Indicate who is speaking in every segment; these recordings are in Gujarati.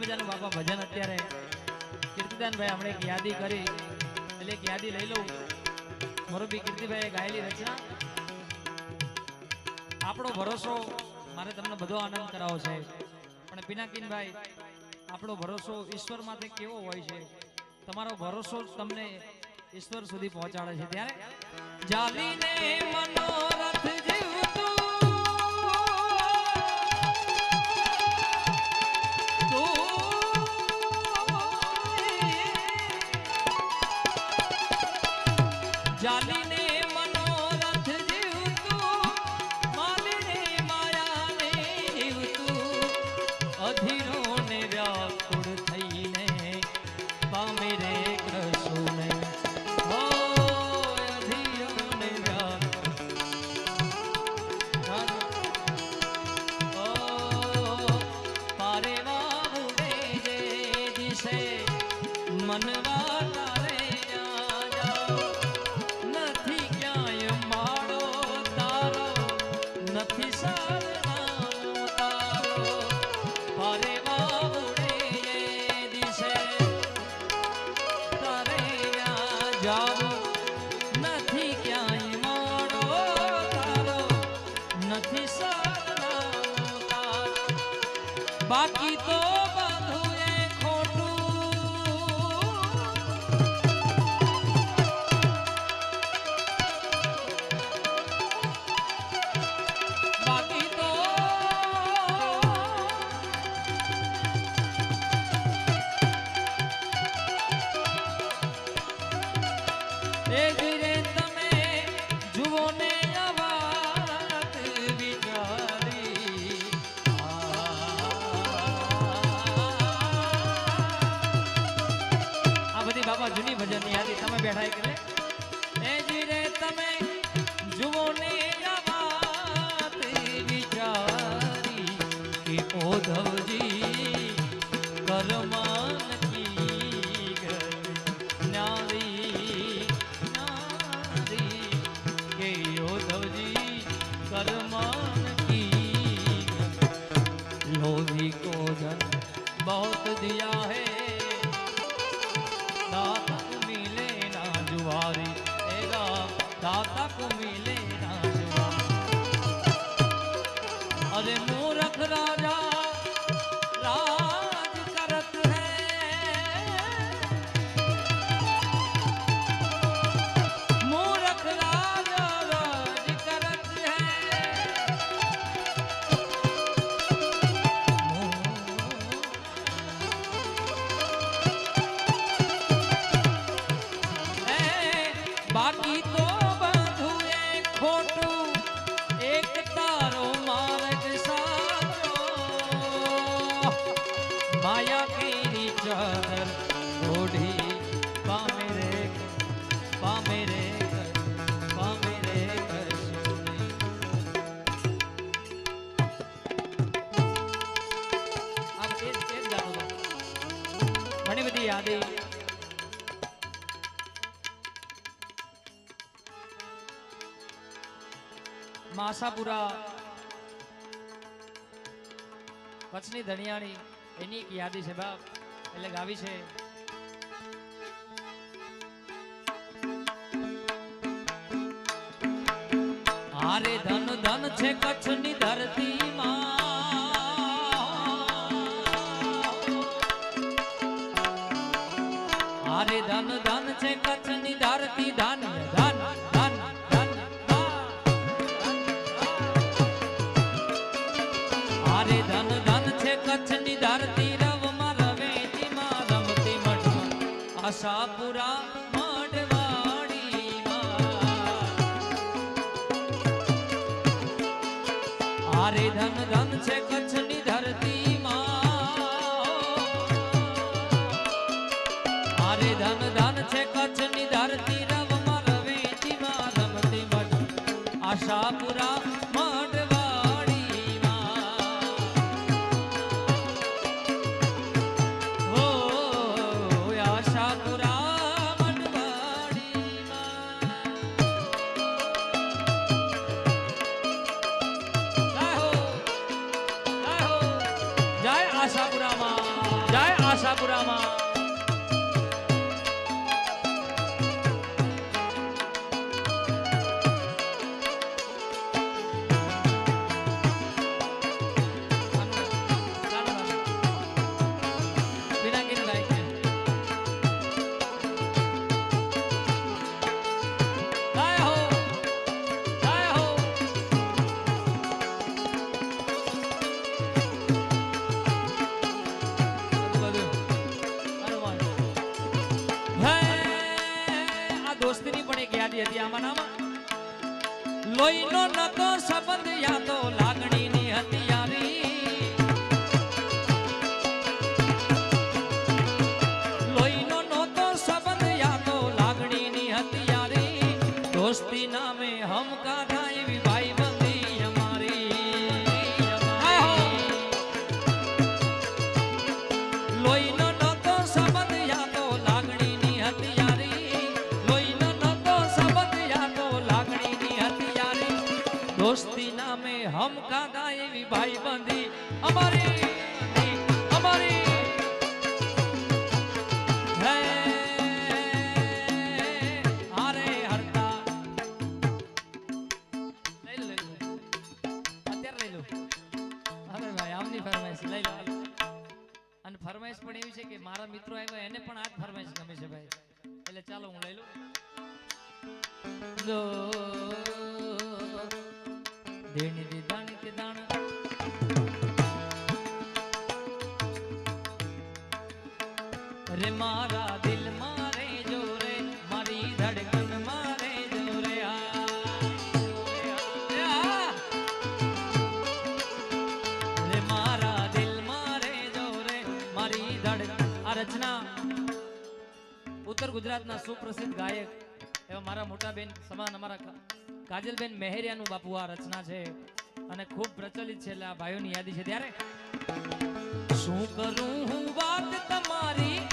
Speaker 1: મજાનું બાપા ભજન અત્યારે. કીર્તિદાનભાઈ આપણે એક યાદી કરી. એટલે એક યાદી લઈ લઉં. મોરબી કીર્તિભાઈએ ગાયેલી રચના. આપણો ભરોસો, મારે તમને બધો આનંદ કરાવો છે પણ પિનાકીનભાઈ, આપણો ભરોસો ઈશ્વર માથે કેવો હોય છે? તમારો ભરોસો તમને ઈશ્વર સુધી પહોંચાડે છે. ત્યારે જાલીને મનોરથ જીવતું દિશે મનવા તારે ન્યા જાઓ. નથી ક્યાંય માળો તારો નથી સરનામું તારો વાહુડે જે દિશે તારે જાઓ. નથી ક્યાંય માળો તારો નથી સરનામું તારો બાકી તો ને બાબા જૂની ભજનની યાદી તમે બેઠા એટલે दाता को मिले ઘણી માસાપુરા. કચ્છની ધણિયાણી એની એક યાદી છે બાપ, એટલે ગાવી છે. આરે ધન ધન છે કચ્છની ધરતીમાં. આરે ધન છે કચ્છની ધરતી ધન ધન ધન ધન આરે ધન ધન છે કચ્છની ધરતી, રવમાં રવેતીમાં ધન ધન 知道吗？દોસ્તીની પણ એક યાદી હતી આમાં નામાં. લોહીનો નતો સંબંધ, યા તો લાગણીની હતી દોસ્તી નામે હમ દોસ્તી નામે હમ કાદા એવી અમારી અમારી ભાઈ, આમની ફરમાઈશ, લઈ અને ફરમાઈશ પણ એવી છે કે મારા મિત્રો આવ્યા એને પણ આ જ ફરમાઈશ ગમે છે ભાઈ. એટલે ચાલો હું લઈ લઉં. દેણી દી કે દાણ. રે મારા દિલ મારે જો રે, મારી ધડકન મારે જો રે રે મારા દિલ મારે જો રે, મારી ધડક આ રચના ઉત્તર ગુજરાતના સુપ્રસિદ્ધ ગાયક એવા મારા મોટા બેન સમાન અમારા કાજલબેન મહેરિયાનું બાપુ આ રચના છે અને ખૂબ પ્રચલિત છે એટલે આ ભાઈઓની યાદી છે. ત્યારે શું કરું હું વાત તમારી?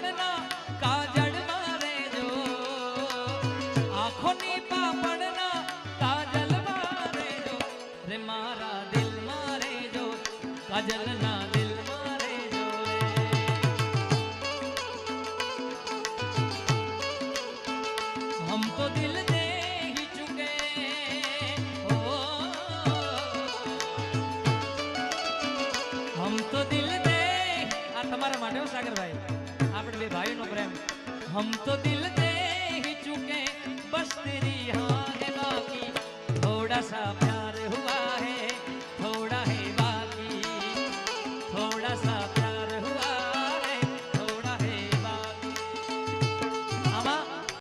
Speaker 1: Banana. हम तो दिल दे ही चुके बस तेरी हाँ है बाकी थोड़ा सा